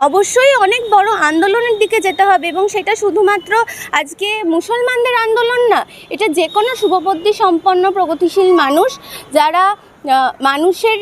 অবশ্যই অনেক বড় আন্দোলনের দিকে যেতে হবে এবং সেটা শুধুমাত্র আজকে মুসলমানদের আন্দোলন না, এটা যে কোনো শুভবদ্ধি সম্পন্ন প্রগতিশীল মানুষ, যারা মানুষের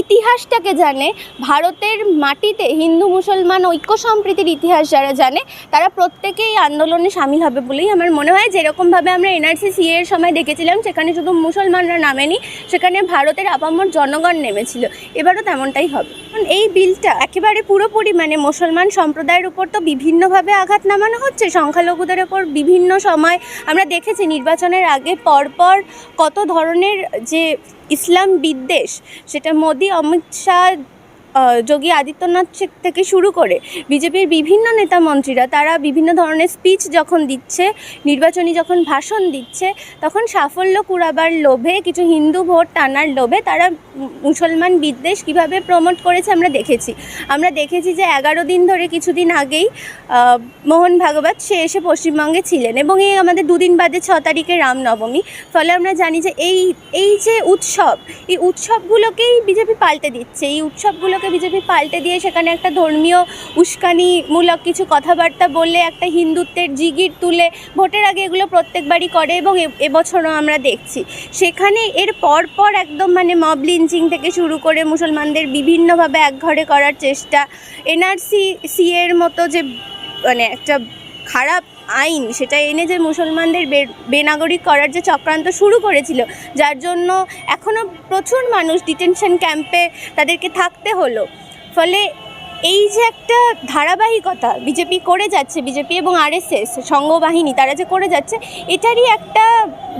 ইতিহাসটাকে জানে, ভারতের মাটিতে হিন্দু, মুসলমান, ঐক্য সম্প্রীতির ইতিহাস যারা জানে, তারা প্রত্যেকেই আন্দোলনে সামিল হবে বলেই আমার মনে হয়। যেরকমভাবে আমরা এনআরসি সি এর সময় দেখেছিলাম, সেখানে শুধু মুসলমানরা নামেনি, সেখানে ভারতের আপামর জনগণ নেমেছিল। এবারও তেমনটাই হবে। কারণ এই বিলটা একেবারে পুরোপুরি মানে মুসলমান সম্প্রদায়ের উপর তো বিভিন্নভাবে আঘাত নামানো হচ্ছে। সংখ্যালঘুদের ওপর বিভিন্ন সময় আমরা দেখেছি নির্বাচনের আগে পরপর কত ধরনের যে ইসলাম বিদ্বেষ সেটা মোদি অমিত শাহ যোগী আদিত্যনাথ থেকে শুরু করে বিজেপির বিভিন্ন নেতা মন্ত্রীরা, তারা বিভিন্ন ধরনের স্পিচ যখন দিচ্ছে, নির্বাচনী যখন ভাষণ দিচ্ছে, তখন সাফল্য কুড়াবার লোভে, কিছু হিন্দু ভোট টানার লোভে তারা মুসলমান বিদ্বেষ কীভাবে প্রমোট করেছে আমরা দেখেছি। আমরা দেখেছি যে এগারো দিন ধরে কিছুদিন আগেই মোহন ভাগবত সে এসে পশ্চিমবঙ্গে ছিলেন এবং এই আমাদের দুদিন বাদে ছ তারিখে রামনবমী। ফলে আমরা জানি যে এই এই যে উৎসব, এই উৎসবগুলোকেই বিজেপি পাল্টে দিচ্ছে, এই উৎসবগুলোকে বিজেপি পাল্টে দিয়ে সেখানে একটা ধর্মীয় উস্কানিমূলক কিছু কথাবার্তা বলে একটা হিন্দুত্বের জিগির তুলে ভোটের আগে এগুলো প্রত্যেকবারই করে এবং এবছরও আমরা দেখছি। সেখানে এর পর পর একদম মানে মব লিঞ্চিং থেকে শুরু করে মুসলমানদের বিভিন্নভাবে একঘরে করার চেষ্টা, এনআরসি সি এর মতো যে মানে একটা খারাপ আইন, সেটা এনে যে মুসলমানদের বেনাগরিক করার যে চক্রান্ত শুরু করেছিল, যার জন্য এখনও প্রচুর মানুষ ডিটেনশন ক্যাম্পে তাদেরকে থাকতে হলো। ফলে এই যে একটা ধারাবাহিকতা বিজেপি করে যাচ্ছে, বিজেপি এবং আরএসএস সংঘবাহিনী তারা যে করে যাচ্ছে, এটারই একটা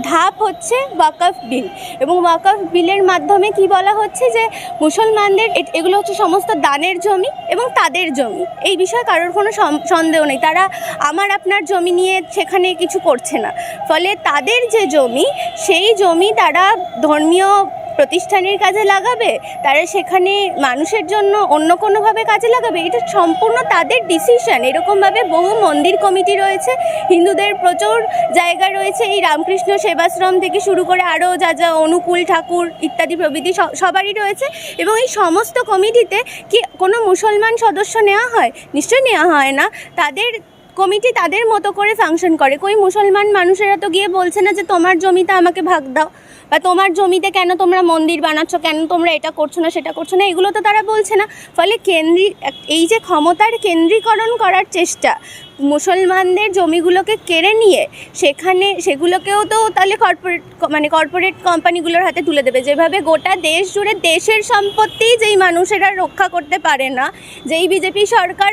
ধাপ হচ্ছে ওয়াকফ বিল। এবং ওয়াকফ বিলের মাধ্যমে কি বলা হচ্ছে যে মুসলমানদের এগুলো হচ্ছে সমস্ত দানের জমি এবং তাদের জমি। এই বিষয়ে কারোর কোনো সন্দেহ নেই। তারা আমার আপনার জমি নিয়ে সেখানে কিছু করছে না। ফলে তাদের যে জমি, সেই জমি তারা ধর্মীয় প্রতিষ্ঠানের কাজে লাগাবে, তারা সেখানে মানুষের জন্য অন্য কোনোভাবে কাজে লাগাবে? এটা সম্পূর্ণ তাদের ডিসিশন এরকমভাবে বহু মন্দির কমিটি রয়েছে, হিন্দুদের প্রচুর জায়গা রয়েছে। এই রামকৃষ্ণ সেবাশ্রম থেকে শুরু করে আরও যা যা অনুকূল ঠাকুর ইত্যাদি প্রভৃতি সবারই রয়েছে এবং এই সমস্ত কমিটিতে কি কোনো মুসলমান সদস্য নেওয়া হয়? নিশ্চয়ই নেওয়া হয় না। তাদের কমিটি তাদের মতো করে ফাংশন করে। কই মুসলমান মানুষেরা তো গিয়ে বলছে না যে, তোমার জমিতে আমাকে ভাগ দাও বা তোমার জমিতে কেন তোমরা মন্দির বানাচ্ছ, কেন তোমরা এটা করছ না, সেটা করছ না? এগুলো তো তারা বলছে না। ফলে কেন্দ্রিক এই যে ক্ষমতার কেন্দ্রীকরণ করার চেষ্টা মুসলমানদের জমিগুলোকে কেড়ে নিয়ে সেখানে সেগুলোকেও তো তাহলে কর্পোরেট মানে কর্পোরেট কোম্পানিগুলোর হাতে তুলে দেবে। যেভাবে গোটা দেশ জুড়ে দেশের সম্পত্তি যেই মানুষেরা রক্ষা করতে পারে না, যেই বিজেপি সরকার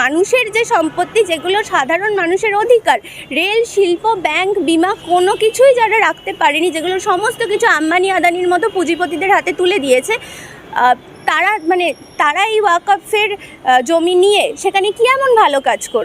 মানুষের যে সম্পত্তি যেগুলো সাধারণ মানুষের অধিকার, রেল, শিল্প, ব্যাংক, বিমা কোনো কিছুই যারা রাখতে পারেনি, যেগুলো সমস্ত কিছু আম্বানি আদানির মতো পুঁজিপতিদের হাতে তুলে দিয়েছে তারা মানে তারা এই ওয়াকফের জমি নিয়ে সেখানে কি এমন ভালো কাজ করবে